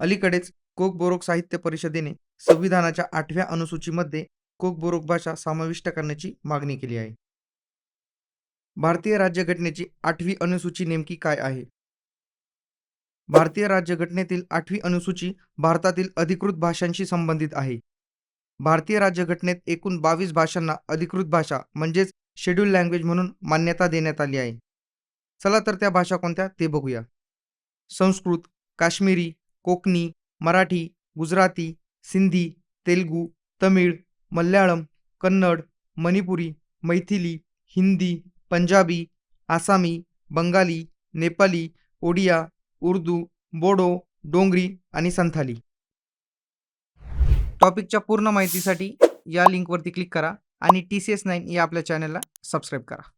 अलीकडेच कोक बोरोक साहित्य परिषदेने संविधानाच्या आठव्या अनुसूचीमध्ये कोक बोरोक भाषा समाविष्ट करण्याची मागणी केली आहे. भारतीय राज्यघटनेची आठवी अनुसूची नेमकी काय आहे? भारतीय राज्यघटनेतील आठवी अनुसूची भारतातील अधिकृत भाषांशी संबंधित आहे. भारतीय राज्यघटनेत एकूण बावीस भाषांना अधिकृत भाषा म्हणजेच शेड्यूल लँग्वेज म्हणून मान्यता देण्यात आली आहे. चला तर त्या भाषा कोणत्या ते बघूया. संस्कृत काश्मीरी कोकणी मराठी गुजराती सिंधी तेलगू तमिळ मल्याळम कन्नड मणिपुरी मैथिली हिंदी पंजाबी आसामी बंगाली नेपाली ओडिया उर्दू बोडो डोंगरी आणि संथाली. टॉपिकच्या पूर्ण माहितीसाठी या लिंकवरती क्लिक करा आणि टी सी एस नाईन या आपल्या चॅनलला सबस्क्राईब करा.